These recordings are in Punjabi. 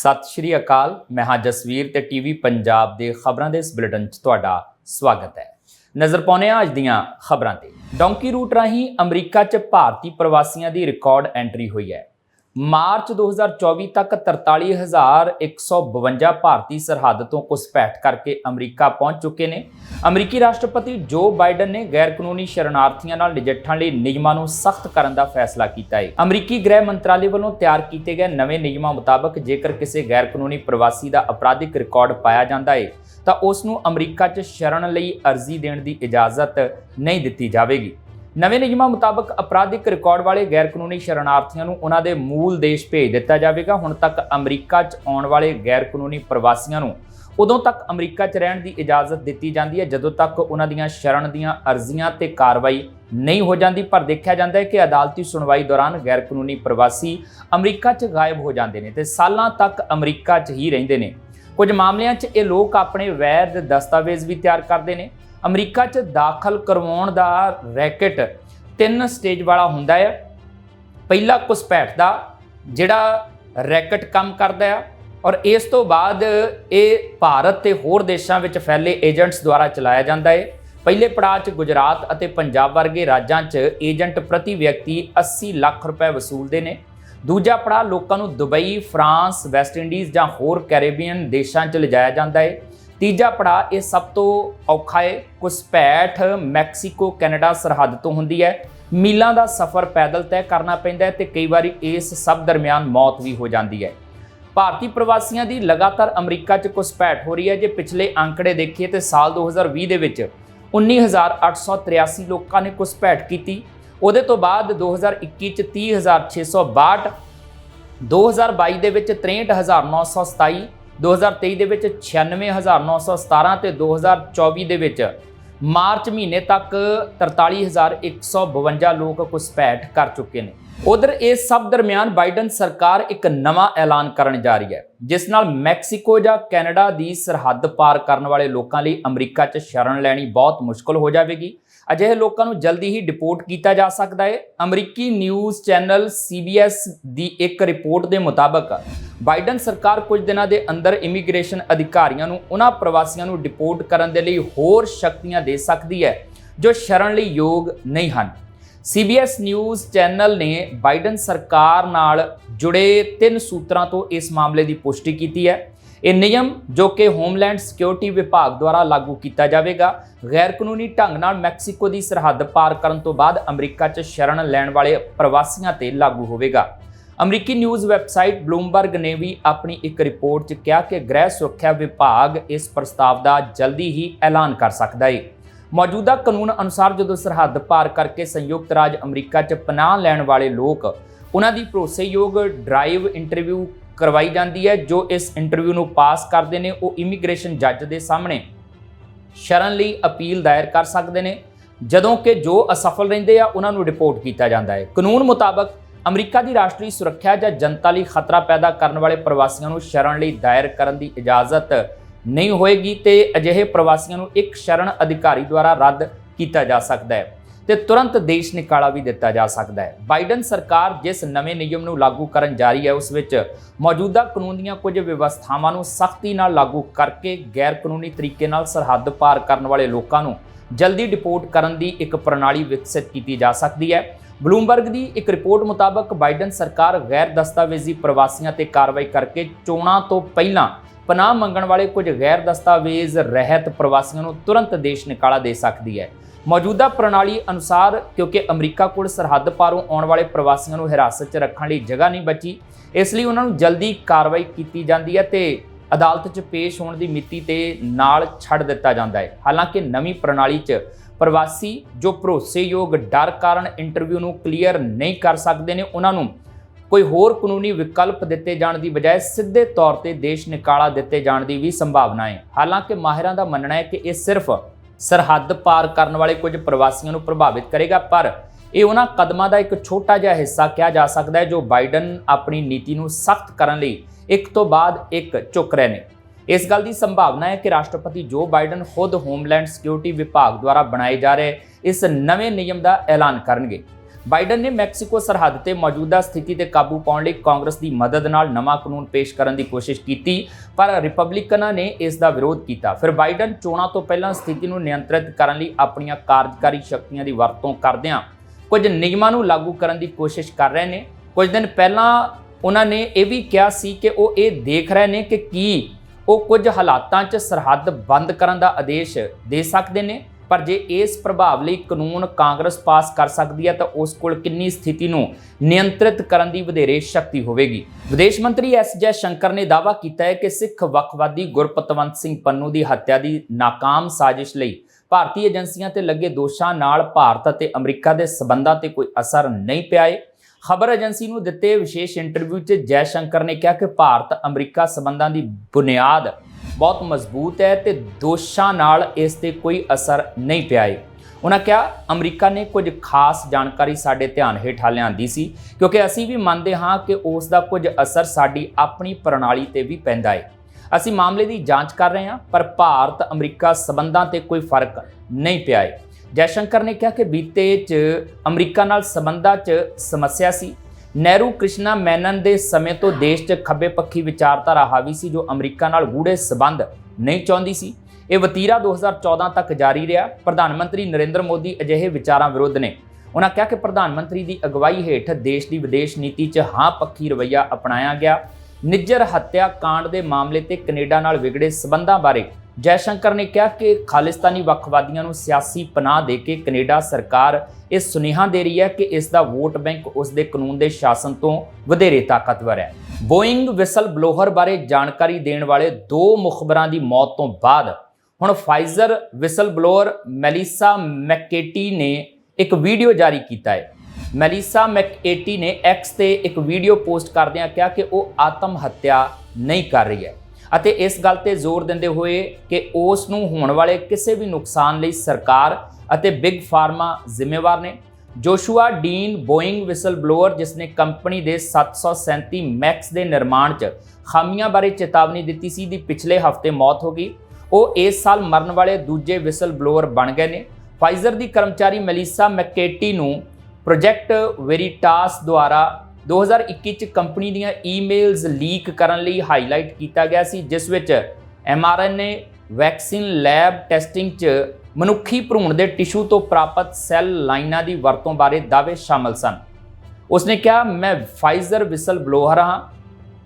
ਸਤਿ ਸ਼੍ਰੀ ਅਕਾਲ। ਮੈਂ ਹਾਂ ਜਸਵੀਰ ਤੇ ਟੀਵੀ ਪੰਜਾਬ ਦੇ ਖਬਰਾਂ ਦੇ ਇਸ ਬੁਲੇਟਿਨ 'ਚ ਤੁਹਾਡਾ ਸਵਾਗਤ ਹੈ। ਨਜ਼ਰ ਪਾਉਂਦੇ ਹਾਂ ਅੱਜ ਦੀਆਂ ਖਬਰਾਂ ਤੇ। ਡੌਂਕੀ ਰੂਟ ਰਾਹੀਂ ਅਮਰੀਕਾ 'ਚ ਭਾਰਤੀ ਪ੍ਰਵਾਸੀਆਂ ਦੀ ਰਿਕਾਰਡ ਐਂਟਰੀ ਹੋਈ ਹੈ। ਮਾਰਚ 2024 ਤੱਕ 43152 ਭਾਰਤੀ ਸਰਹੱਦ ਤੋਂ ਘੁਸਪੈਠ ਕਰਕੇ ਅਮਰੀਕਾ ਪਹੁੰਚ ਚੁੱਕੇ ਨੇ। ਅਮਰੀਕੀ ਰਾਸ਼ਟਰਪਤੀ ਜੋ ਬਾਈਡਨ ਨੇ ਗੈਰ ਕਾਨੂੰਨੀ ਸ਼ਰਨਾਰਥੀਆਂ ਨਾਲ ਨਜਿੱਠਣ ਲਈ ਨਿਯਮਾਂ ਨੂੰ ਸਖਤ ਕਰਨ ਦਾ ਫੈਸਲਾ ਕੀਤਾ ਹੈ। ਅਮਰੀਕੀ ਗ੍ਰਹਿ ਮੰਤਰਾਲੇ ਵੱਲੋਂ ਤਿਆਰ ਕੀਤੇ ਗਏ ਨਵੇਂ ਨਿਯਮਾਂ ਮੁਤਾਬਕ ਜੇਕਰ ਕਿਸੇ ਗੈਰ ਕਾਨੂੰਨੀ ਪ੍ਰਵਾਸੀ ਦਾ ਅਪਰਾਧਿਕ ਰਿਕਾਰਡ ਪਾਇਆ ਜਾਂਦਾ ਹੈ, ਤਾਂ ਉਸ ਨੂੰ ਅਮਰੀਕਾ 'ਚ ਸ਼ਰਨ ਲਈ ਅਰਜ਼ੀ ਦੇਣ ਦੀ ਇਜਾਜ਼ਤ ਨਹੀਂ ਦਿੱਤੀ ਜਾਵੇਗੀ। ਨਵੇਂ ਨਿਯਮਾਂ ਮੁਤਾਬਕ ਅਪਰਾਧਿਕ ਰਿਕਾਰਡ ਵਾਲੇ ਗੈਰ ਕਾਨੂੰਨੀ ਸ਼ਰਨਾਰਥੀਆਂ ਨੂੰ ਉਹਨਾਂ ਦੇ ਮੂਲ ਦੇਸ਼ ਭੇਜ ਦਿੱਤਾ ਜਾਵੇਗਾ। ਹੁਣ ਤੱਕ ਅਮਰੀਕਾ 'ਚ ਆਉਣ ਵਾਲੇ ਗੈਰ ਕਾਨੂੰਨੀ ਪ੍ਰਵਾਸੀਆਂ ਨੂੰ ਉਦੋਂ ਤੱਕ ਅਮਰੀਕਾ 'ਚ ਰਹਿਣ ਦੀ ਇਜਾਜ਼ਤ ਦਿੱਤੀ ਜਾਂਦੀ ਹੈ, ਜਦੋਂ ਤੱਕ ਉਹਨਾਂ ਦੀਆਂ ਸ਼ਰਨ ਦੀਆਂ ਅਰਜ਼ੀਆਂ ਤੇ ਕਾਰਵਾਈ ਨਹੀਂ ਹੋ ਜਾਂਦੀ। ਪਰ ਦੇਖਿਆ ਜਾਂਦਾ ਹੈ ਕਿ ਅਦਾਲਤੀ ਸੁਣਵਾਈ ਦੌਰਾਨ ਗੈਰ ਕਾਨੂੰਨੀ ਪ੍ਰਵਾਸੀ ਅਮਰੀਕਾ 'ਚ ਗਾਇਬ ਹੋ ਜਾਂਦੇ ਨੇ ਤੇ ਸਾਲਾਂ ਤੱਕ ਅਮਰੀਕਾ 'ਚ ਹੀ ਰਹਿੰਦੇ ਨੇ। ਕੁਝ ਮਾਮਲਿਆਂ 'ਚ ਇਹ ਲੋਕ ਆਪਣੇ ਵੈਧ ਦਸਤਾਵੇਜ਼ ਵੀ ਤਿਆਰ ਕਰਦੇ ਨੇ। ਅਮਰੀਕਾ 'ਚ ਦਾਖਲ ਕਰਵਾਉਣ ਦਾ ਰੈਕਟ ਤਿੰਨ ਸਟੇਜ ਵਾਲਾ ਹੁੰਦਾ ਹੈ ਪਹਿਲਾ ਘੁਸਪੈਠ ਦਾ, ਜਿਹੜਾ ਰੈਕਟ ਕੰਮ ਕਰਦਾ ਹੈ ਔਰ ਇਸ ਤੋਂ ਬਾਅਦ ਇਹ ਭਾਰਤ ਤੇ ਹੋਰ ਦੇਸ਼ਾਂ ਵਿੱਚ ਫੈਲੇ ਏਜੰਟਸ ਦੁਆਰਾ ਚਲਾਇਆ ਜਾਂਦਾ ਹੈ ਪਹਿਲੇ ਪੜਾਅ 'ਚ ਗੁਜਰਾਤ ਅਤੇ ਪੰਜਾਬ ਵਰਗੇ ਰਾਜਾਂ 'ਚ ਏਜੰਟ ਪ੍ਰਤੀ ਵਿਅਕਤੀ 80 ਲੱਖ ਰੁਪਏ ਵਸੂਲਦੇ ਨੇ। ਦੂਜਾ ਪੜਾਅ ਲੋਕਾਂ ਨੂੰ ਦੁਬਈ, ਫਰਾਂਸ, ਵੈਸਟ ਇੰਡੀਜ਼ ਜਾਂ ਹੋਰ ਕੈਰੇਬੀਅਨ ਦੇਸ਼ਾਂ 'ਚ ਲਿਜਾਇਆ ਜਾਂਦਾ ਹੈ ਤੀਜਾ ਪੜਾਅ, ਇਹ ਸਭ ਤੋਂ ਔਖਾ ਹੈ ਘੁਸਪੈਠ ਮੈਕਸੀਕੋ, ਕੈਨੇਡਾ ਸਰਹੱਦ ਤੋਂ ਹੁੰਦੀ ਹੈ। ਮੀਲਾਂ ਦਾ ਸਫ਼ਰ ਪੈਦਲ ਤੈਅ ਕਰਨਾ ਪੈਂਦਾ ਹੈ ਤੇ ਕਈ ਵਾਰੀ ਇਸ ਸਭ ਦਰਮਿਆਨ ਮੌਤ ਵੀ ਹੋ ਜਾਂਦੀ ਹੈ। ਭਾਰਤੀ ਪ੍ਰਵਾਸੀਆਂ ਦੀ ਲਗਾਤਾਰ ਅਮਰੀਕਾ 'ਚ ਘੁਸਪੈਠ ਹੋ ਰਹੀ ਹੈ, ਜੇ ਪਿਛਲੇ ਅੰਕੜੇ ਦੇਖੀਏ ਤੇ ਸਾਲ 2020 ਦੇ ਵਿੱਚ 19883 ਲੋਕਾਂ ਨੇ ਘੁਸਪੈਠ ਕੀਤੀ। ਉਹਦੇ ਤੋਂ ਬਾਅਦ 2021 ਚ 30662 2022 ਦੇ ਵਿੱਚ 63927 2023 ਦੇ ਵਿੱਚ 96917 ਤੇ 2024 ਦੇ ਵਿੱਚ ਮਾਰਚ ਮਹੀਨੇ ਤੱਕ 43152 ਲੋਕ ਘੁਸਪੈਠ ਕਰ ਚੁੱਕੇ ਨੇ। ਉਧਰ ਇਸ ਸਭ ਦਰਮਿਆਨ ਬਾਈਡਨ ਸਰਕਾਰ ਇੱਕ ਨਵਾਂ ਐਲਾਨ ਕਰਨ ਜਾ ਰਹੀ ਹੈ, ਜਿਸ ਨਾਲ ਮੈਕਸੀਕੋ ਜਾਂ ਕੈਨੇਡਾ ਦੀ ਸਰਹੱਦ ਪਾਰ ਕਰਨ ਵਾਲੇ ਲੋਕਾਂ ਲਈ ਅਮਰੀਕਾ 'ਚ ਸ਼ਰਨ ਲੈਣੀ ਬਹੁਤ ਮੁਸ਼ਕਲ ਹੋ ਜਾਵੇਗੀ। ਅਜਿਹੇ ਲੋਕਾਂ ਨੂੰ ਜਲਦੀ ਹੀ ਡਿਪੋਰਟ ਕੀਤਾ ਜਾ ਸਕਦਾ ਹੈ। ਅਮਰੀਕੀ ਨਿਊਜ਼ ਚੈਨਲ CBS ਦੀ ਇੱਕ ਰਿਪੋਰਟ ਦੇ ਮੁਤਾਬਕ, ਬਾਈਡਨ ਸਰਕਾਰ ਕੁਝ ਦਿਨਾਂ ਦੇ ਅੰਦਰ ਇਮੀਗ੍ਰੇਸ਼ਨ ਅਧਿਕਾਰੀਆਂ ਨੂੰ ਉਹਨਾਂ ਪ੍ਰਵਾਸੀਆਂ ਨੂੰ ਡਿਪੋਰਟ ਕਰਨ ਦੇ ਲਈ ਹੋਰ ਸ਼ਕਤੀਆਂ ਦੇ ਸਕਦੀ ਹੈ, ਜੋ ਸ਼ਰਨ ਲਈ ਯੋਗ ਨਹੀਂ ਹਨ। CBS ਨਿਊਜ਼ ਚੈਨਲ ਨੇ ਬਾਈਡਨ ਸਰਕਾਰ ਨਾਲ ਜੁੜੇ ਤਿੰਨ ਸੂਤਰਾਂ ਤੋਂ ਇਸ ਮਾਮਲੇ ਦੀ ਪੁਸ਼ਟੀ ਕੀਤੀ ਹੈ। ਇਹ ਨਿਯਮ ਜੋ ਕਿ ਹੋਮਲੈਂਡ ਸਿਕਿਉਰਿਟੀ ਵਿਭਾਗ ਦੁਆਰਾ ਲਾਗੂ ਕੀਤਾ ਜਾਵੇਗਾ ਗੈਰ ਕਾਨੂੰਨੀ ਢੰਗ ਨਾਲ ਮੈਕਸੀਕੋ ਦੀ ਸਰਹੱਦ ਪਾਰ ਕਰਨ ਤੋਂ ਬਾਅਦ ਅਮਰੀਕਾ 'ਚ ਸ਼ਰਨ ਲੈਣ ਵਾਲੇ ਪ੍ਰਵਾਸੀਆਂ ਤੇ ਲਾਗੂ ਹੋਵੇਗਾ। ਅਮਰੀਕੀ ਨਿਊਜ਼ ਵੈਬਸਾਈਟ ਬਲੂਮਬਰਗ ਨੇ ਵੀ ਆਪਣੀ ਇੱਕ ਰਿਪੋਰਟ 'ਚ ਕਿਹਾ ਕਿ ਗ੍ਰਹਿ ਸੁਰੱਖਿਆ ਵਿਭਾਗ ਇਸ ਪ੍ਰਸਤਾਵ ਦਾ ਜਲਦੀ ਹੀ ਐਲਾਨ ਕਰ ਸਕਦਾ ਹੈ ਮੌਜੂਦਾ ਕਾਨੂੰਨ ਅਨੁਸਾਰ ਜਦੋਂ ਸਰਹੱਦ ਪਾਰ ਕਰਕੇ ਸੰਯੁਕਤ ਰਾਜ ਅਮਰੀਕਾ 'ਚ ਪਨਾਹ ਲੈਣ ਵਾਲੇ ਲੋਕ, ਉਹਨਾਂ ਦੀ ਭਰੋਸੇਯੋਗ ਡਰਾਈਵ ਇੰਟਰਵਿਊ ਕਰਵਾਈ ਜਾਂਦੀ ਹੈ, ਜੋ ਇਸ ਇੰਟਰਵਿਊ ਨੂੰ ਪਾਸ ਕਰਦੇ ਨੇ, ਉਹ ਇਮੀਗ੍ਰੇਸ਼ਨ ਜੱਜ ਦੇ ਸਾਹਮਣੇ ਸ਼ਰਨ ਲਈ ਅਪੀਲ ਦਾਇਰ ਕਰ ਸਕਦੇ ਨੇ। ਜਦੋਂ ਕਿ ਜੋ ਅਸਫਲ ਰਹਿੰਦੇ ਆ, ਉਹਨਾਂ ਨੂੰ ਰਿਪੋਰਟ ਕੀਤਾ ਜਾਂਦਾ ਹੈ। ਕਾਨੂੰਨ ਮੁਤਾਬਕ ਅਮਰੀਕਾ ਦੀ ਰਾਸ਼ਟਰੀ ਸੁਰੱਖਿਆ ਜਾਂ ਜਨਤਾ ਲਈ ਖਤਰਾ ਪੈਦਾ ਕਰਨ ਵਾਲੇ ਪ੍ਰਵਾਸੀਆਂ ਨੂੰ ਸ਼ਰਨ ਲਈ ਦਾਇਰ ਕਰਨ ਦੀ ਇਜਾਜ਼ਤ ਨਹੀਂ ਹੋਏਗੀ ਤੇ ਅਜਿਹੇ ਪ੍ਰਵਾਸੀਆਂ ਨੂੰ ਇੱਕ ਸ਼ਰਨ ਅਧਿਕਾਰੀ ਦੁਆਰਾ ਰੱਦ ਕੀਤਾ ਜਾ ਸਕਦਾ ਹੈ। ਤੇ ਤੁਰੰਤ ਦੇਸ਼ ਨਿਕਾਲਾ ਵੀ ਦਿੱਤਾ ਜਾ ਸਕਦਾ ਹੈ। ਬਾਈਡਨ ਸਰਕਾਰ ਜਿਸ ਨਵੇਂ ਨਿਯਮ ਨੂੰ ਲਾਗੂ ਕਰਨ ਜਾ ਰਹੀ ਹੈ, ਉਸ ਵਿੱਚ ਮੌਜੂਦਾ ਕਾਨੂੰਨ ਦੀਆਂ ਕੁਝ ਵਿਵਸਥਾਵਾਂ ਨੂੰ ਸਖਤੀ ਨਾਲ ਲਾਗੂ ਕਰਕੇ ਗੈਰ ਕਾਨੂੰਨੀ ਤਰੀਕੇ ਨਾਲ ਸਰਹੱਦ ਪਾਰ ਕਰਨ ਵਾਲੇ ਲੋਕਾਂ ਨੂੰ ਜਲਦੀ ਡਿਪੋਰਟ ਕਰਨ ਦੀ ਇੱਕ ਪ੍ਰਣਾਲੀ ਵਿਕਸਿਤ ਕੀਤੀ ਜਾ ਸਕਦੀ ਹੈ। ਬਲੂਮਬਰਗ ਦੀ ਇੱਕ ਰਿਪੋਰਟ ਮੁਤਾਬਕ ਬਾਈਡਨ ਸਰਕਾਰ ਗੈਰ ਦਸਤਾਵੇਜ਼ੀ ਪ੍ਰਵਾਸੀਆਂ ਤੇ ਕਾਰਵਾਈ ਕਰਕੇ ਚੋਣਾਂ ਤੋਂ ਪਹਿਲਾਂ ਪਨਾਹ ਮੰਗਣ ਵਾਲੇ ਕੁਝ ਗੈਰ ਦਸਤਾਵੇਜ਼ ਰਹਿਤ ਪ੍ਰਵਾਸੀਆਂ ਨੂੰ ਤੁਰੰਤ ਦੇਸ਼ ਨਿਕਾਲਾ ਦੇ ਸਕਦੀ ਹੈ। ਮੌਜੂਦਾ ਪ੍ਰਣਾਲੀ ਅਨੁਸਾਰ, ਕਿਉਂਕਿ ਅਮਰੀਕਾ ਕੋਲ ਸਰਹੱਦ ਪਾਰੋਂ ਆਉਣ ਵਾਲੇ ਪ੍ਰਵਾਸੀਆਂ ਨੂੰ ਹਿਰਾਸਤ 'ਚ ਰੱਖਣ ਲਈ ਜਗ੍ਹਾ ਨਹੀਂ ਬਚੀ, ਇਸ ਲਈ ਉਹਨਾਂ ਨੂੰ ਜਲਦੀ ਕਾਰਵਾਈ ਕੀਤੀ ਜਾਂਦੀ ਹੈ ਤੇ ਅਦਾਲਤ 'ਚ ਪੇਸ਼ ਹੋਣ ਦੀ ਮਿਤੀ ਤੇ ਨਾਲ ਛੱਡ ਦਿੱਤਾ ਜਾਂਦਾ ਹੈ। ਹਾਲਾਂਕਿ ਨਵੀਂ ਪ੍ਰਣਾਲੀ 'ਚ ਪ੍ਰਵਾਸੀ ਜੋ ਭਰੋਸੇਯੋਗ ਡਰ ਕਾਰਨ ਇੰਟਰਵਿਊ ਨੂੰ ਕਲੀਅਰ ਨਹੀਂ ਕਰ ਸਕਦੇ ਨੇ, ਉਹਨਾਂ ਨੂੰ ਕੋਈ ਹੋਰ ਕਾਨੂੰਨੀ ਵਿਕਲਪ ਦਿੱਤੇ ਜਾਣ ਦੀ ਬਜਾਏ ਸਿੱਧੇ ਤੌਰ ਤੇ ਦੇਸ਼ ਨਿਕਾਲਾ ਦਿੱਤੇ ਜਾਣ ਦੀ ਵੀ ਸੰਭਾਵਨਾ ਹੈ। ਹਾਲਾਂਕਿ ਮਾਹਿਰਾਂ ਦਾ ਮੰਨਣਾ ਹੈ ਕਿ ਇਹ ਸਿਰਫ ਸਰਹੱਦ ਪਾਰ ਕਰਨ ਵਾਲੇ ਕੁਝ ਪ੍ਰਵਾਸੀਆਂ ਨੂੰ ਪ੍ਰਭਾਵਿਤ ਕਰੇਗਾ, ਪਰ ਇਹ ਉਹਨਾਂ ਕਦਮਾਂ ਦਾ ਇੱਕ ਛੋਟਾ ਜਿਹਾ ਹਿੱਸਾ ਕਿਹਾ ਜਾ ਸਕਦਾ ਹੈ ਜੋ ਬਾਈਡਨ ਆਪਣੀ ਨੀਤੀ ਨੂੰ ਸਖਤ ਕਰਨ ਲਈ ਇੱਕ ਤੋਂ ਬਾਅਦ ਇੱਕ ਚੁੱਕ ਰਹੇ ਨੇ। ਇਸ ਗੱਲ ਦੀ ਸੰਭਾਵਨਾ ਹੈ ਕਿ ਰਾਸ਼ਟਰਪਤੀ ਜੋ ਬਾਈਡਨ ਖੁਦ ਹੋਮਲੈਂਡ ਸਿਕਿਉਰਿਟੀ ਵਿਭਾਗ ਦੁਆਰਾ ਬਣਾਏ ਜਾ ਰਹੇ ਇਸ ਨਵੇਂ ਨਿਯਮ ਦਾ ਐਲਾਨ ਕਰਨਗੇ। ਬਾਈਡਨ ਨੇ ਮੈਕਸੀਕੋ ਸਰਹੱਦ ਤੇ ਮੌਜੂਦਾ ਸਥਿਤੀ ਤੇ ਕਾਬੂ ਪਾਉਣ ਲਈ ਕਾਂਗਰਸ ਦੀ ਮਦਦ ਨਾਲ ਨਵਾਂ ਕਾਨੂੰਨ ਪੇਸ਼ ਕਰਨ ਦੀ ਕੋਸ਼ਿਸ਼ ਕੀਤੀ, ਪਰ ਰਿਪਬਲਿਕਨਾਂ ਨੇ ਇਸ ਦਾ ਵਿਰੋਧ ਕੀਤਾ। ਫਿਰ ਬਾਈਡਨ ਚੋਣਾਂ ਤੋਂ ਪਹਿਲਾਂ ਸਥਿਤੀ ਨੂੰ ਨਿਯੰਤਰਿਤ ਕਰਨ ਲਈ ਆਪਣੀਆਂ ਕਾਰਜਕਾਰੀ ਸ਼ਕਤੀਆਂ ਦੀ ਵਰਤੋਂ ਕਰਦਿਆਂ ਕੁਝ ਨਿਯਮਾਂ ਨੂੰ ਲਾਗੂ ਕਰਨ ਦੀ ਕੋਸ਼ਿਸ਼ ਕਰ ਰਹੇ ਨੇ। ਕੁਝ ਦਿਨ ਪਹਿਲਾਂ ਉਹਨਾਂ ਨੇ ਇਹ ਵੀ ਕਿਹਾ ਸੀ ਕਿ ਉਹ ਇਹ ਦੇਖ ਰਹੇ ਨੇ ਕਿ ਕੀ ਉਹ ਕੁਝ ਹਾਲਾਤਾਂ 'ਚ ਸਰਹੱਦ ਬੰਦ ਕਰਨ ਦਾ ਆਦੇਸ਼ ਦੇ ਸਕਦੇ ਨੇ। ਪਰ ਜੇ ਇਸ ਪ੍ਰਭਾਵ ਲਈ ਕਾਨੂੰਨ ਕਾਂਗਰਸ ਪਾਸ ਕਰ ਸਕਦੀ ਹੈ ਤਾਂ ਉਸ ਕੋਲ ਕਿੰਨੀ ਸਥਿਤੀ ਨੂੰ ਨਿਯੰਤਰਿਤ ਕਰਨ ਦੀ ਵਧੇਰੇ ਸ਼ਕਤੀ ਹੋਵੇਗੀ। ਵਿਦੇਸ਼ ਮੰਤਰੀ ਐਸ ਜੈ ਸ਼ੰਕਰ ਨੇ ਦਾਅਵਾ ਕੀਤਾ ਹੈ ਕਿ ਸਿੱਖ ਵੱਖਵਾਦੀ ਗੁਰਪਤਵੰਤ ਸਿੰਘ ਪੰਨੂ ਦੀ ਹੱਤਿਆ ਦੀ ਨਾਕਾਮ ਸਾਜ਼ਿਸ਼ ਲਈ ਭਾਰਤੀ ਏਜੰਸੀਆਂ ਤੇ ਲੱਗੇ ਦੋਸ਼ਾਂ ਨਾਲ ਭਾਰਤ ਅਤੇ ਅਮਰੀਕਾ ਦੇ ਸਬੰਧਾਂ ਤੇ ਕੋਈ ਅਸਰ ਨਹੀਂ ਪਿਆ ਹੈ ਖਬਰ ਏਜੰਸੀ ਨੂੰ ਦਿੱਤੇ ਵਿਸ਼ੇਸ਼ ਇੰਟਰਵਿਊ 'ਚ ਜੈ ਸ਼ੰਕਰ ਨੇ ਕਿਹਾ ਕਿ ਭਾਰਤ ਅਮਰੀਕਾ ਸਬੰਧਾਂ ਦੀ ਬੁਨਿਆਦ ਬਹੁਤ ਮਜ਼ਬੂਤ ਹੈ ਤੇ ਦੋਸ਼ਾਂ ਨਾਲ ਇਸ ਤੇ ਕੋਈ ਅਸਰ ਨਹੀਂ ਪਿਆ ਹੈ ਉਹਨਾਂ ਕਿਹਾ, ਅਮਰੀਕਾ ਨੇ ਕੁਝ ਖਾਸ ਜਾਣਕਾਰੀ ਸਾਡੇ ਧਿਆਨ ਹੇਠਾਂ ਲਿਆਂਦੀ ਸੀ, ਕਿਉਂਕਿ ਅਸੀਂ ਵੀ ਮੰਨਦੇ ਹਾਂ ਕਿ ਉਸ ਦਾ ਕੁਝ ਅਸਰ ਸਾਡੀ ਆਪਣੀ ਪ੍ਰਣਾਲੀ ਤੇ ਵੀ ਪੈਂਦਾ ਹੈ ਅਸੀਂ ਮਾਮਲੇ ਦੀ ਜਾਂਚ ਕਰ ਰਹੇ ਹਾਂ, ਪਰ ਭਾਰਤ, ਅਮਰੀਕਾ ਸਬੰਧਾਂ ਤੇ ਕੋਈ ਫ਼ਰਕ ਨਹੀਂ ਪਿਆ ਹੈ ਜੈਸ਼ੰਕਰ ਨੇ ਕਿਹਾ ਕਿ ਬੀਤੇ 'ਚ ਅਮਰੀਕਾ ਨਾਲ ਸਬੰਧਾਂ 'ਚ ਸਮੱਸਿਆ ਸੀ ਨਹਿਰੂ ਕ੍ਰਿਸ਼ਨਾ ਮੈਨਨ ਦੇ ਸਮੇਂ ਤੋਂ ਦੇਸ਼ 'ਚ ਖੱਬੇ ਪੱਖੀ ਵਿਚਾਰਧਾਰਾ ਹਾਵੀ ਸੀ, ਜੋ ਅਮਰੀਕਾ ਨਾਲ ਗੂੜੇ ਸਬੰਧ ਨਹੀਂ ਚਾਹੁੰਦੀ ਸੀ। ਇਹ ਵਤੀਰਾ 2014 ਤੱਕ ਜਾਰੀ ਰਿਹਾ। ਪ੍ਰਧਾਨ ਮੰਤਰੀ ਨਰਿੰਦਰ ਮੋਦੀ ਅਜਿਹੇ ਵਿਚਾਰਾਂ ਵਿਰੁੱਧ ਨੇ। ਉਹਨਾਂ ਕਿਹਾ ਕਿ ਪ੍ਰਧਾਨ ਮੰਤਰੀ ਦੀ ਅਗਵਾਈ ਹੇਠ ਦੇਸ਼ ਦੀ ਵਿਦੇਸ਼ ਨੀਤੀ 'ਚ ਹਾਂ ਪੱਖੀ ਰਵੱਈਆ ਅਪਣਾਇਆ ਗਿਆ। ਨਿੱਜਰ ਹੱਤਿਆ ਕਾਂਡ ਦੇ ਮਾਮਲੇ ਤੇ ਕੈਨੇਡਾ ਨਾਲ ਵਿਗੜੇ ਸਬੰਧਾਂ ਬਾਰੇ ਜੈਸ਼ੰਕਰ ਨੇ ਕਿਹਾ ਕਿ ਖਾਲਿਸਤਾਨੀ ਵੱਖਵਾਦੀਆਂ ਨੂੰ ਸਿਆਸੀ ਪਨਾਹ ਦੇ ਕੇ ਕੈਨੇਡਾ ਸਰਕਾਰ ਇਹ ਸੁਨੇਹਾ ਦੇ ਰਹੀ ਹੈ ਕਿ ਇਸ ਦਾ ਵੋਟ ਬੈਂਕ ਉਸ ਦੇ ਕਾਨੂੰਨ ਦੇ ਸ਼ਾਸਨ ਤੋਂ ਵਧੇਰੇ ਤਾਕਤਵਰ ਹੈ। ਬੋਇੰਗ ਵਿਸਲ ਬਲੋਹਰ ਬਾਰੇ ਜਾਣਕਾਰੀ ਦੇਣ ਵਾਲੇ ਦੋ ਮੁਖਬਰਾਂ ਦੀ ਮੌਤ ਤੋਂ ਬਾਅਦ ਹੁਣ Pfizer whistle blower Melissa McAtee ਨੇ ਇੱਕ ਵੀਡੀਓ ਜਾਰੀ ਕੀਤਾ ਹੈ। ਮੈਲੀਸਾ ਮੈਕਏਟੀ ਨੇ ਐਕਸ ਤੇ ਇੱਕ ਵੀਡੀਓ ਪੋਸਟ ਕਰਦਿਆਂ ਕਿਹਾ ਕਿ ਉਹ ਆਤਮ ਹੱਤਿਆ ਨਹੀਂ ਕਰ ਰਹੀ ਹੈ। ਅਤੇ ਇਸ ਗੱਲ ਤੇ ਜ਼ੋਰ ਦਿੰਦੇ ਹੋਏ ਕਿ ਉਸ ਨੂੰ ਹੋਣ ਵਾਲੇ ਕਿਸੇ ਵੀ ਨੁਕਸਾਨ ਲਈ ਸਰਕਾਰ ਅਤੇ ਬਿਗ ਫਾਰਮਾ ਜ਼ਿੰਮੇਵਾਰ ਨੇ। Joshua Dean Boeing whistle blower ਜਿਸ ਨੇ ਕੰਪਨੀ ਦੇ 737 ਮੈਕਸ ਦੇ ਨਿਰਮਾਣ 'ਚ ਖਾਮੀਆਂ ਬਾਰੇ ਚੇਤਾਵਨੀ ਦਿੱਤੀ ਸੀ ਦੀ ਪਿਛਲੇ ਹਫ਼ਤੇ ਮੌਤ ਹੋ ਗਈ, ਉਹ ਇਸ ਸਾਲ ਮਰਨ ਵਾਲੇ ਦੂਜੇ ਵਿਸਲ ਬਲੋਅਰ ਬਣ ਗਏ ਨੇ। ਫਾਈਜ਼ਰ ਦੀ ਕਰਮਚਾਰੀ ਮੈਲਿਸਾ ਮੈਕੇਟੀ ਨੂੰ ਪ੍ਰੋਜੈਕਟ ਵੈਰੀਟਾਸ ਦੁਆਰਾ 2021 ਚ ਕੰਪਨੀ ਦੀਆਂ ਈਮੇਲਸ ਲੀਕ ਕਰਨ ਲਈ ਹਾਈਲਾਈਟ ਕੀਤਾ ਗਿਆ ਸੀ, ਜਿਸ ਵਿੱਚ mRNA ਵੈਕਸੀਨ ਲੈਬ ਟੈਸਟਿੰਗ 'ਚ ਮਨੁੱਖੀ ਭਰੂਣ ਦੇ ਟਿਸ਼ੂ ਤੋਂ ਪ੍ਰਾਪਤ ਸੈੱਲ ਲਾਈਨਾਂ ਦੀ ਵਰਤੋਂ ਬਾਰੇ ਦਾਅਵੇ ਸ਼ਾਮਲ ਸਨ। ਉਸਨੇ ਕਿਹਾ, ਮੈਂ ਫਾਈਜ਼ਰ ਵਿਸਲ ਬਲੋਹਰ ਹਾਂ।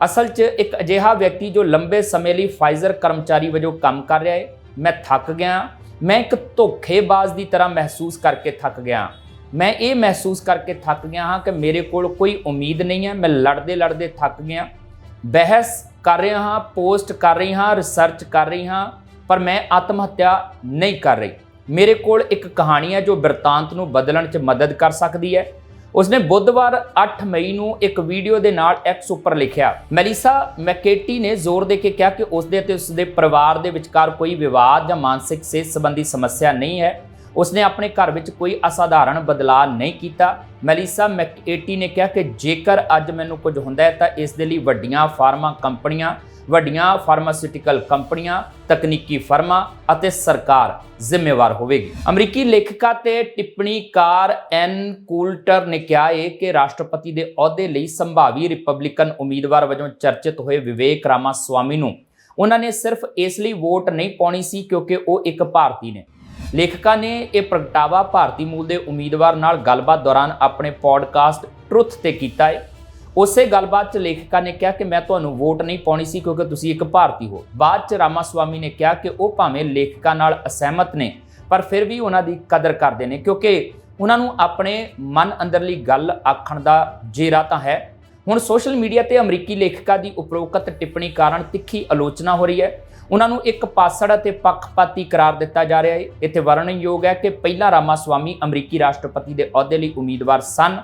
ਅਸਲ 'ਚ ਇੱਕ ਅਜਿਹਾ ਵਿਅਕਤੀ ਜੋ ਲੰਬੇ ਸਮੇਂ ਲਈ ਫਾਈਜ਼ਰ ਕਰਮਚਾਰੀ ਵਜੋਂ ਕੰਮ ਕਰ ਰਿਹਾ ਹੈ। ਮੈਂ ਥੱਕ ਗਿਆ। ਮੈਂ ਇੱਕ ਧੋਖੇਬਾਜ਼ ਦੀ ਤਰ੍ਹਾਂ ਮਹਿਸੂਸ ਕਰਕੇ ਥੱਕ ਗਿਆ। ਮੈਂ ਇਹ ਮਹਿਸੂਸ ਕਰਕੇ ਥੱਕ ਗਿਆ ਹਾਂ ਕਿ ਮੇਰੇ ਕੋਲ ਕੋਈ ਉਮੀਦ ਨਹੀਂ ਹੈ। ਮੈਂ ਲੜਦੇ ਲੜਦੇ ਥੱਕ ਗਿਆ। ਬਹਿਸ ਕਰ ਰਿਹਾ ਹਾਂ, ਪੋਸਟ ਕਰ ਰਹੀ ਹਾਂ ਰਿਸਰਚ ਕਰ ਰਹੀ ਹਾਂ, ਪਰ ਮੈਂ ਆਤਮ ਹੱਤਿਆ ਨਹੀਂ ਕਰ ਰਹੀ। ਮੇਰੇ ਕੋਲ ਇੱਕ ਕਹਾਣੀ ਹੈ ਜੋ ਬਿਰਤਾਂਤ ਨੂੰ ਬਦਲਣ 'ਚ ਮਦਦ ਕਰ ਸਕਦੀ ਹੈ। ਉਸਨੇ ਬੁੱਧਵਾਰ 8 ਮਈ ਨੂੰ ਇੱਕ ਵੀਡੀਓ ਦੇ ਨਾਲ ਐਕਸ ਉੱਪਰ ਲਿਖਿਆ, ਮੈਲਿਸਾ ਮੈਕੇਟੀ ਨੇ ਜ਼ੋਰ ਦੇ ਕੇ ਕਿਹਾ ਕਿ ਉਸਦੇ ਅਤੇ ਉਸਦੇ ਪਰਿਵਾਰ ਦੇ ਵਿਚਕਾਰ ਕੋਈ ਵਿਵਾਦ ਜਾਂ ਮਾਨਸਿਕ ਸਿਹਤ ਸੰਬੰਧੀ ਸਮੱਸਿਆ ਨਹੀਂ ਹੈ। ਉਸਨੇ ਆਪਣੇ ਘਰ ਵਿੱਚ ਕੋਈ ਅਸਾਧਾਰਨ ਬਦਲਾਅ ਨਹੀਂ ਕੀਤਾ। ਮੈਲਿਸਾ ਮੈਕਏਟੀ ਨੇ ਕਿਹਾ ਕਿ ਜੇਕਰ ਅੱਜ ਮੈਨੂੰ ਕੁਝ ਹੁੰਦਾ ਹੈ ਤਾਂ ਇਸ ਦੇ ਲਈ ਵੱਡੀਆਂ ਫਾਰਮਾ ਕੰਪਨੀਆਂ, ਵੱਡੀਆਂ ਫਾਰਮਾਸਿਊਟੀਕਲ ਕੰਪਨੀਆਂ, ਤਕਨੀਕੀ ਫਰਮਾਂ ਅਤੇ ਸਰਕਾਰ ਜ਼ਿੰਮੇਵਾਰ ਹੋਵੇਗੀ। ਅਮਰੀਕੀ ਲੇਖਕਾ ਤੇ ਟਿੱਪਣੀਕਾਰ ਐਨ ਕੂਲਟਰ ਨੇ ਕਿਹਾ ਹੈ ਕਿ ਰਾਸ਼ਟਰਪਤੀ ਦੇ ਅਹੁਦੇ ਲਈ ਸੰਭਾਵੀ ਰਿਪਬਲਿਕਨ ਉਮੀਦਵਾਰ ਵਜੋਂ ਚਰਚਿਤ ਹੋਏ ਵਿਵੇਕ ਰਾਮਾ ਸਵਾਮੀ ਨੂੰ, ਉਹਨਾਂ ਨੇ ਸਿਰਫ ਇਸ ਲਈ ਵੋਟ ਨਹੀਂ ਪਾਉਣੀ ਸੀ ਕਿਉਂਕਿ ਉਹ ਇੱਕ ਭਾਰਤੀ ਨੇ। ਲੇਖਕਾਂ ਨੇ ਇਹ ਪ੍ਰਗਟਾਵਾ ਭਾਰਤੀ ਮੂਲ ਦੇ ਉਮੀਦਵਾਰ ਨਾਲ ਗੱਲਬਾਤ ਦੌਰਾਨ ਆਪਣੇ ਪੋਡਕਾਸਟ ਟਰੁੱਥ ਤੇ ਕੀਤਾ ਹੈ ਉਸੇ ਗੱਲਬਾਤ 'ਚ ਲੇਖਕਾਂ ਨੇ ਕਿਹਾ ਕਿ ਮੈਂ ਤੁਹਾਨੂੰ ਵੋਟ ਨਹੀਂ ਪਾਉਣੀ ਸੀ ਕਿਉਂਕਿ ਤੁਸੀਂ ਇੱਕ ਭਾਰਤੀ ਹੋ। ਬਾਅਦ 'ਚ ਰਾਮਾਸਵਾਮੀ ਨੇ ਕਿਹਾ ਕਿ ਉਹ ਭਾਵੇਂ ਲੇਖਕਾਂ ਨਾਲ ਅਸਹਿਮਤ ਨੇ, ਪਰ ਫਿਰ ਵੀ ਉਹਨਾਂ ਦੀ ਕਦਰ ਕਰਦੇ ਨੇ ਕਿਉਂਕਿ ਉਹਨਾਂ ਨੂੰ ਆਪਣੇ ਮਨ ਅੰਦਰਲੀ ਗੱਲ ਆਖਣ ਦਾ ਜੇਰਾ ਤਾਂ ਹੈ। ਹੁਣ ਸੋਸ਼ਲ ਮੀਡੀਆ ਤੇ ਅਮਰੀਕੀ ਲੇਖਕਾਂ ਦੀ ਉਪਰੋਕਤ ਟਿੱਪਣੀ ਕਾਰਨ ਤਿੱਖੀ ਆਲੋਚਨਾ ਹੋ ਰਹੀ ਹੈ। ਉਹਨਾਂ ਨੂੰ ਇੱਕ ਪਾਸੜ ਅਤੇ ਪੱਖਪਾਤੀ ਕਰਾਰ ਦਿੱਤਾ ਜਾ ਰਿਹਾ ਹੈ। ਇੱਥੇ ਵਰਣਨਯੋਗ ਹੈ ਕਿ ਪਹਿਲਾਂ ਰਾਮਾਸਵਾਮੀ ਅਮਰੀਕੀ ਰਾਸ਼ਟਰਪਤੀ ਦੇ ਅਹੁਦੇ ਲਈ ਉਮੀਦਵਾਰ ਸਨ,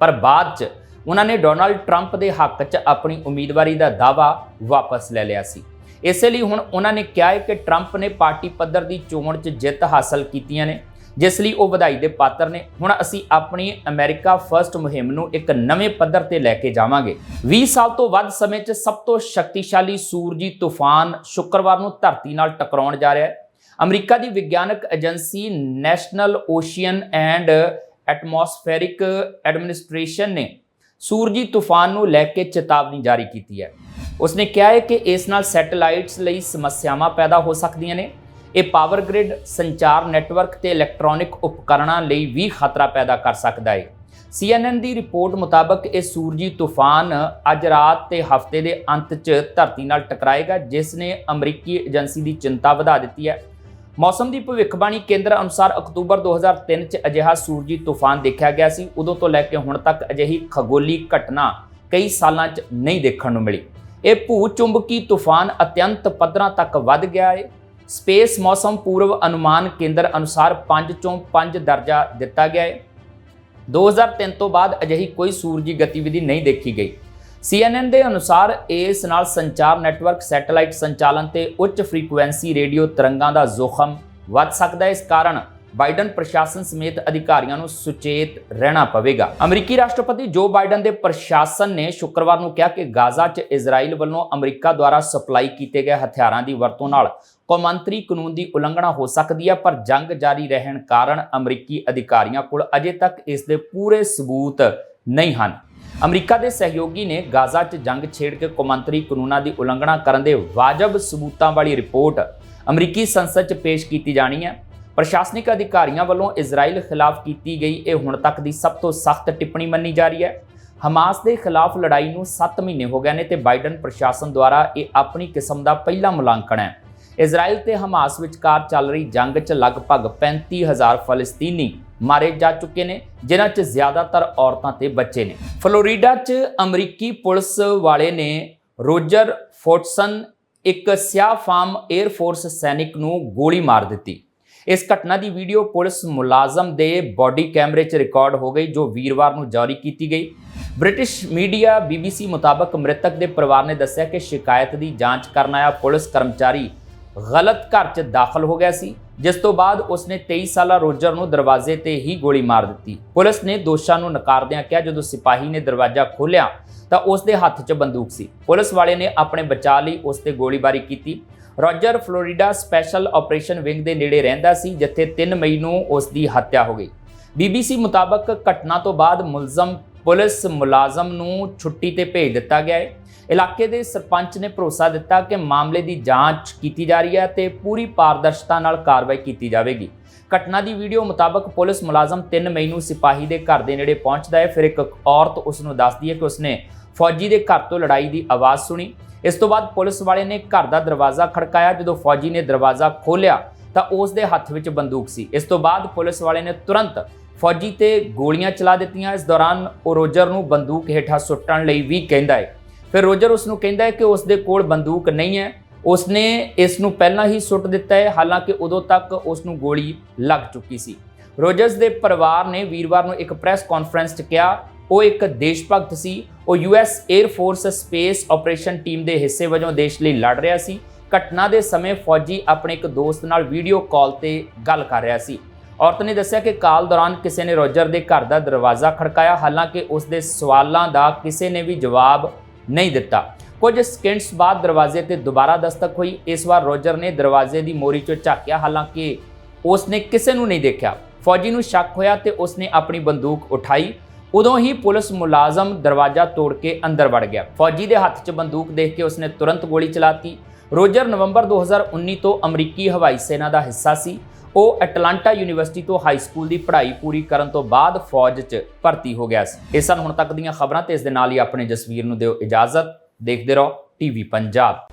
ਪਰ ਬਾਅਦ 'ਚ ਉਹਨਾਂ ਨੇ ਡੋਨਾਲਡ ਟਰੰਪ ਦੇ ਹੱਕ 'ਚ ਆਪਣੀ ਉਮੀਦਵਾਰੀ ਦਾ ਦਾਅਵਾ ਵਾਪਸ ਲੈ ਲਿਆ ਸੀ। ਇਸੇ ਲਈ ਹੁਣ ਉਹਨਾਂ ਨੇ ਕਿਹਾ ਹੈ ਕਿ ਟਰੰਪ ਨੇ ਪਾਰਟੀ ਪੱਧਰ ਦੀ ਚੋਣ 'ਚ ਜਿੱਤ ਹਾਸਲ ਕੀਤੀਆਂ ਨੇ। ਜਿਸ ਲਈ ਉਹ ਵਧਾਈ ਦੇ ਪਾਤਰ ਨੇ। ਹੁਣ ਅਸੀਂ ਆਪਣੀ ਅਮਰੀਕਾ ਫਰਸਟ ਮੁਹਿੰਮ ਨੂੰ ਇੱਕ ਨਵੇਂ ਪੱਧਰ ਤੇ ਲੈ ਕੇ ਜਾਵਾਂਗੇ। 20 ਸਾਲ ਤੋਂ ਵੱਧ ਸਮੇਂ 'ਚ ਸਭ ਤੋਂ ਸ਼ਕਤੀਸ਼ਾਲੀ ਸੂਰਜੀ ਤੂਫਾਨ ਸ਼ੁੱਕਰਵਾਰ ਨੂੰ ਧਰਤੀ ਨਾਲ ਟਕਰਾਉਣ ਜਾ ਰਿਹਾ ਹੈ। ਅਮਰੀਕਾ ਦੀ ਵਿਗਿਆਨਕ agency national ocean and atmospheric administration ਨੇ ਸੂਰਜੀ ਤੂਫਾਨ ਨੂੰ ਲੈ ਕੇ ਚੇਤਾਵਨੀ ਜਾਰੀ ਕੀਤੀ ਹੈ। ਉਸਨੇ ਕਿਹਾ ਹੈ ਕਿ ਇਸ ਨਾਲ ਸੈਟੇਲਾਈਟਸ ਲਈ ਸਮੱਸਿਆਵਾਂ ਪੈਦਾ ਹੋ ਸਕਦੀਆਂ ਨੇ। ਇਹ ਪਾਵਰ ਗ੍ਰਿਡ ਸੰਚਾਰ ਨੈਟਵਰਕ ਤੇ ਇਲੈਕਟ੍ਰੋਨਿਕ ਉਪਕਰਣਾਂ ਲਈ ਵੀ ਖਤਰਾ ਪੈਦਾ ਕਰ ਸਕਦਾ ਹੈ CNN ਦੀ ਰਿਪੋਰਟ ਮੁਤਾਬਕ ਇਹ ਸੂਰਜੀ ਤੂਫਾਨ ਅੱਜ ਰਾਤ ਤੇ ਹਫ਼ਤੇ ਦੇ ਅੰਤ 'ਚ ਧਰਤੀ ਨਾਲ ਟਕਰਾਏਗਾ, ਜਿਸ ਨੇ ਅਮਰੀਕੀ ਏਜੰਸੀ ਦੀ ਚਿੰਤਾ ਵਧਾ ਦਿੱਤੀ ਹੈ। ਮੌਸਮ ਦੀ ਭਵਿੱਖਬਾਣੀ ਕੇਂਦਰ ਅਨੁਸਾਰ ਅਕਤੂਬਰ 2003 ਚ ਅਜਿਹਾ ਸੂਰਜੀ ਤੂਫਾਨ ਦੇਖਿਆ ਗਿਆ ਸੀ। ਉਦੋਂ ਤੋਂ ਲੈ ਕੇ ਹੁਣ ਤੱਕ ਅਜਿਹੀ ਖਗੋਲੀ ਘਟਨਾ ਕਈ ਸਾਲਾਂ 'ਚ ਨਹੀਂ ਦੇਖਣ ਨੂੰ ਮਿਲੀ। ਇਹ ਭੂ ਚੁੰਬਕੀ ਤੂਫਾਨ ਅਤਿਅੰਤ ਪੱਧਰਾਂ ਤੱਕ ਵੱਧ ਗਿਆ ਹੈ ਸਪੇਸ ਮੌਸਮ ਪੂਰਵ ਅਨੁਮਾਨ ਕੇਂਦਰ ਅਨੁਸਾਰ 5 ਚੋਂ 5 ਦਰਜਾ ਦਿੱਤਾ ਗਿਆ ਹੈ। 2003 ਤੋਂ ਬਾਅਦ ਅਜਿਹੀ ਕੋਈ ਸੂਰਜੀ ਗਤੀਵਿਧੀ ਨਹੀਂ ਦੇਖੀ ਗਈ। CNN ਦੇ ਅਨੁਸਾਰ ਇਸ ਨਾਲ ਸੰਚਾਰ ਨੈਟਵਰਕ, ਸੈਟੇਲਾਈਟ ਸੰਚਾਲਨ ਤੇ ਉੱਚ ਫ੍ਰੀਕੁਐਂਸੀ ਰੇਡੀਓ ਤਰੰਗਾਂ ਦਾ ਜ਼ੋਖਮ ਵੱਧ ਸਕਦਾ ਹੈ। ਇਸ ਕਾਰਨ ਬਾਈਡਨ ਪ੍ਰਸ਼ਾਸਨ ਸਮੇਤ ਅਧਿਕਾਰੀਆਂ ਨੂੰ ਸੁਚੇਤ ਰਹਿਣਾ ਪਵੇਗਾ। ਅਮਰੀਕੀ ਰਾਸ਼ਟਰਪਤੀ ਜੋ ਬਾਈਡਨ ਦੇ ਪ੍ਰਸ਼ਾਸਨ ਨੇ ਸ਼ੁੱਕਰਵਾਰ ਨੂੰ ਕਿਹਾ ਕਿ ਗਾਜ਼ਾ 'ਚ ਇਜ਼ਰਾਈਲ ਵੱਲੋਂ ਅਮਰੀਕਾ ਦੁਆਰਾ ਸਪਲਾਈ ਕੀਤੇ ਗਏ ਹਥਿਆਰਾਂ ਦੀ ਵਰਤੋਂ ਨਾਲ ਕੌਮਾਂਤਰੀ ਕਾਨੂੰਨ ਦੀ ਉਲੰਘਣਾ ਹੋ ਸਕਦੀ ਹੈ, ਪਰ ਜੰਗ ਜਾਰੀ ਰਹਿਣ ਕਾਰਨ ਅਮਰੀਕੀ ਅਧਿਕਾਰੀਆਂ ਕੋਲ ਅਜੇ ਤੱਕ ਇਸ ਦੇ ਪੂਰੇ ਸਬੂਤ ਨਹੀਂ ਹਨ। ਅਮਰੀਕਾ ਦੇ ਸਹਿਯੋਗੀ ਨੇ ਗਾਜ਼ਾ 'ਚ ਜੰਗ ਛੇੜ ਕੇ ਕੌਮਾਂਤਰੀ ਕਾਨੂੰਨਾਂ ਦੀ ਉਲੰਘਣਾ ਕਰਨ ਦੇ ਵਾਜਬ ਸਬੂਤਾਂ ਵਾਲੀ ਰਿਪੋਰਟ ਅਮਰੀਕੀ ਸੰਸਦ 'ਚ ਪੇਸ਼ ਕੀਤੀ ਜਾਣੀ ਹੈ। ਪ੍ਰਸ਼ਾਸਨਿਕ ਅਧਿਕਾਰੀਆਂ ਵੱਲੋਂ ਇਜ਼ਰਾਈਲ ਖਿਲਾਫ ਕੀਤੀ ਗਈ ਇਹ ਹੁਣ ਤੱਕ ਦੀ ਸਭ ਤੋਂ ਸਖਤ ਟਿੱਪਣੀ ਮੰਨੀ ਜਾ ਰਹੀ ਹੈ। ਹਮਾਸ ਦੇ ਖਿਲਾਫ ਲੜਾਈ ਨੂੰ 7 ਮਹੀਨੇ ਹੋ ਗਏ ਨੇ ਤੇ ਬਾਈਡਨ ਪ੍ਰਸ਼ਾਸਨ ਦੁਆਰਾ ਇਹ ਆਪਣੀ ਕਿਸਮ ਦਾ ਪਹਿਲਾ ਮੁਲਾਂਕਣ ਹੈ। ਇਜ਼ਰਾਈਲ ਤੇ ਹਮਾਸ ਵਿਚਕਾਰ ਚੱਲ ਰਹੀ ਜੰਗ 'ਚ ਲਗਭਗ 35000 ਫਲਸਤੀਨੀ ਮਾਰੇ ਜਾ ਚੁੱਕੇ ਨੇ, ਜਿਨ੍ਹਾਂ 'ਚ ਜ਼ਿਆਦਾਤਰ ਔਰਤਾਂ ਤੇ ਬੱਚੇ ਨੇ। ਫਲੋਰੀਡਾ 'ਚ ਅਮਰੀਕੀ ਪੁਲਿਸ ਵਾਲੇ ਨੇ ਰੋਜਰ ਫੋਟਸਨ ਇੱਕ ਸਿਆਹ ਫਾਰਮ 에ਅਰ ਫੋਰਸ ਸੈਨਿਕ ਨੂੰ ਗੋਲੀ ਮਾਰ ਦਿੱਤੀ। ਇਸ ਘਟਨਾ ਦੀ ਵੀਡੀਓ ਪੁਲਿਸ ਮੁਲਾਜ਼ਮ ਦੇ ਬਾਡੀ ਕੈਮਰੇ 'ਚ ਰਿਕਾਰਡ ਹੋ ਗਈ, ਜੋ ਵੀਰਵਾਰ ਨੂੰ ਜਾਰੀ ਕੀਤੀ ਗਈ। ਬ੍ਰਿਟਿਸ਼ ਮੀਡੀਆ BBC ਮੁਤਾਬਕ ਮ੍ਰਿਤਕ ਦੇ ਪਰਿਵਾਰ ਨੇ ਦੱਸਿਆ ਕਿ ਸ਼ਿਕਾਇਤ ਦੀ ਜਾਂਚ ਕਰਨ ਆਇਆ ਪੁਲਿਸ ਕਰਮਚਾਰੀ ਗਲਤ ਘਰ 'ਚ ਦਾਖਲ ਹੋ ਗਿਆ ਸੀ, ਜਿਸ ਤੋਂ ਬਾਅਦ ਉਸਨੇ 23 ਸਾਲਾ ਰੋਜਰ ਨੂੰ ਦਰਵਾਜ਼ੇ ਤੇ ਹੀ ਗੋਲੀ ਮਾਰ ਦਿੱਤੀ। ਪੁਲਿਸ ਨੇ ਦੋਸ਼ਾਂ ਨੂੰ ਨਕਾਰਦਿਆਂ ਕਿਹਾ, ਜਦੋਂ ਸਿਪਾਹੀ ਨੇ ਦਰਵਾਜ਼ਾ ਖੋਲ੍ਹਿਆ ਤਾਂ ਉਸ ਦੇ ਹੱਥ 'ਚ ਬੰਦੂਕ ਸੀ। ਪੁਲਿਸ ਵਾਲੇ ਨੇ ਆਪਣੇ ਬਚਾਅ ਲਈ ਉਸ ਤੇ ਗੋਲੀਬਾਰੀ ਕੀਤੀ। Roger Florida special operation wing ਦੇ ਨੇੜੇ ਰਹਿੰਦਾ ਸੀ, ਜਿੱਥੇ 3 ਮਈ ਨੂੰ ਉਸ ਦੀ ਹੱਤਿਆ ਹੋ ਗਈ। BBC ਮੁਤਾਬਕ ਘਟਨਾ ਤੋਂ ਬਾਅਦ ਮੁਲਜ਼ਮ ਪੁਲਿਸ ਮੁਲਾਜ਼ਮ ਨੂੰ ਛੁੱਟੀ ਤੇ ਭੇਜ ਦਿੱਤਾ ਗਿਆ ਹੈ। ਇਲਾਕੇ ਦੇ ਸਰਪੰਚ ਨੇ ਭਰੋਸਾ ਦਿੱਤਾ ਕਿ ਮਾਮਲੇ ਦੀ ਜਾਂਚ ਕੀਤੀ ਜਾ ਰਹੀ ਹੈ ਤੇ ਪੂਰੀ ਪਾਰਦਰਸ਼ਤਾ ਨਾਲ ਕਾਰਵਾਈ ਕੀਤੀ ਜਾਵੇਗੀ। ਘਟਨਾ ਦੀ ਵੀਡੀਓ ਮੁਤਾਬਕ ਪੁਲਿਸ ਮੁਲਾਜ਼ਮ 3 ਮਈ ਨੂੰ ਸਿਪਾਹੀ ਦੇ ਘਰ ਦੇ ਨੇੜੇ ਪਹੁੰਚਦਾ ਹੈ। ਫਿਰ ਇੱਕ ਔਰਤ ਉਸ ਨੂੰ ਦੱਸਦੀ ਹੈ ਕਿ ਉਸਨੇ ਫੌਜੀ ਦੇ ਘਰ ਤੋਂ ਲੜਾਈ ਦੀ ਆਵਾਜ਼ ਸੁਣੀ। ਇਸ ਤੋਂ ਬਾਅਦ ਪੁਲਿਸ ਵਾਲੇ ਨੇ ਘਰ ਦਾ ਦਰਵਾਜ਼ਾ ਖੜਕਾਇਆ। ਜਦੋਂ ਫੌਜੀ ਨੇ ਦਰਵਾਜ਼ਾ ਖੋਲ੍ਹਿਆ, ਤਾਂ ਉਸ ਦੇ ਹੱਥ ਵਿੱਚ ਬੰਦੂਕ ਸੀ। ਇਸ ਤੋਂ ਬਾਅਦ ਪੁਲਿਸ ਵਾਲੇ ਨੇ ਤੁਰੰਤ ਫੌਜੀ ਤੇ ਗੋਲੀਆਂ ਚਲਾ ਦਿੱਤੀਆਂ। ਇਸ ਦੌਰਾਨ ਉਹ ਰੋਜਰ ਨੂੰ ਬੰਦੂਕ ਹੇਠਾਂ ਸੁੱਟਣ ਲਈ ਵੀ ਕਹਿੰਦਾ ਹੈ। ਫਿਰ ਰੋਜਰ ਉਸ ਨੂੰ ਕਹਿੰਦਾ ਹੈ ਕਿ ਉਸ ਦੇ ਕੋਲ ਬੰਦੂਕ ਨਹੀਂ ਹੈ। ਉਸਨੇ ਇਸ ਨੂੰ ਪਹਿਲਾਂ ਹੀ ਸੁੱਟ ਦਿੱਤਾ ਹੈ। ਹਾਲਾਂਕਿ ਉਦੋਂ ਤੱਕ ਉਸ ਨੂੰ ਗੋਲੀ ਲੱਗ ਚੁੱਕੀ ਸੀ। ਰੋਜਰਸ ਦੇ ਪਰਿਵਾਰ ਨੇ ਵੀਰਵਾਰ ਨੂੰ ਇੱਕ ਪ੍ਰੈਸ ਕਾਨਫਰੰਸ 'ਚ ਕਿਹਾ, ਉਹ ਇੱਕ ਦੇਸ਼ ਭਗਤ ਸੀ। ਉਹ US air force space operation team ਦੇ ਹਿੱਸੇ ਵਜੋਂ ਦੇਸ਼ ਲਈ ਲੜ ਰਿਹਾ ਸੀ। ਘਟਨਾ ਦੇ ਸਮੇਂ ਫੌਜੀ ਆਪਣੇ ਇੱਕ ਦੋਸਤ ਨਾਲ ਵੀਡੀਓ ਕਾਲ ਤੇ ਗੱਲ ਕਰ ਰਿਹਾ ਸੀ। ਔਰਤ ਨੇ ਦੱਸਿਆ ਕਿ ਕਾਲ ਦੌਰਾਨ ਕਿਸੇ ਨੇ ਰੋਜਰ ਦੇ ਘਰ ਦਾ ਦਰਵਾਜ਼ਾ ਖੜਕਾਇਆ, ਹਾਲਾਂਕਿ ਉਸ ਦੇ ਸਵਾਲਾਂ ਦਾ ਕਿਸੇ ਨੇ ਵੀ ਜਵਾਬ ਨਹੀਂ ਦਿੱਤਾ। ਕੁਝ ਸਕਿੰਟਸ ਬਾਅਦ ਦਰਵਾਜ਼ੇ ਤੇ ਦੁਬਾਰਾ ਦਸਤਕ ਹੋਈ। ਇਸ ਵਾਰ ਰੋਜਰ ਨੇ ਦਰਵਾਜ਼ੇ ਦੀ ਮੋਰੀ 'ਚੋਂ ਝਾਕਿਆ, ਹਾਲਾਂਕਿ ਉਸ ਨੇ ਕਿਸੇ ਨੂੰ ਨਹੀਂ ਦੇਖਿਆ। ਫੌਜੀ ਨੂੰ ਸ਼ੱਕ ਹੋਇਆ ਤੇ ਉਸ ਨੇ ਆਪਣੀ ਬੰਦੂਕ ਉਠਾਈ। ਉਦੋਂ ਹੀ ਪੁਲਿਸ ਮੁਲਾਜ਼ਮ ਦਰਵਾਜ਼ਾ ਤੋੜ ਕੇ ਅੰਦਰ ਵੜ ਗਿਆ। ਫੌਜੀ ਦੇ ਹੱਥ 'ਚ ਬੰਦੂਕ ਦੇਖ ਕੇ ਉਸਨੇ ਤੁਰੰਤ ਗੋਲੀ ਚਲਾਤੀ। ਰੋਜਰ ਨਵੰਬਰ 2019 ਤੋਂ ਅਮਰੀਕੀ ਹਵਾਈ ਸੈਨਾ ਦਾ ਹਿੱਸਾ ਸੀ। ਉਹ ਐਟਲਾਂਟਾ ਯੂਨੀਵਰਸਿਟੀ ਤੋਂ ਹਾਈ ਸਕੂਲ ਦੀ ਪੜ੍ਹਾਈ ਪੂਰੀ ਕਰਨ ਤੋਂ ਬਾਅਦ ਫੌਜ 'ਚ ਭਰਤੀ ਹੋ ਗਿਆ ਸੀ। ਇਹ ਸਨ ਹੁਣ ਤੱਕ ਦੀਆਂ ਖਬਰਾਂ ਤੇ ਇਸ ਦੇ ਨਾਲ ਹੀ ਆਪਣੇ ਜਸਵੀਰ ਨੂੰ ਦਿਓ ਇਜਾਜ਼ਤ। ਦੇਖਦੇ ਰਹੋ ਟੀਵੀ ਪੰਜਾਬ।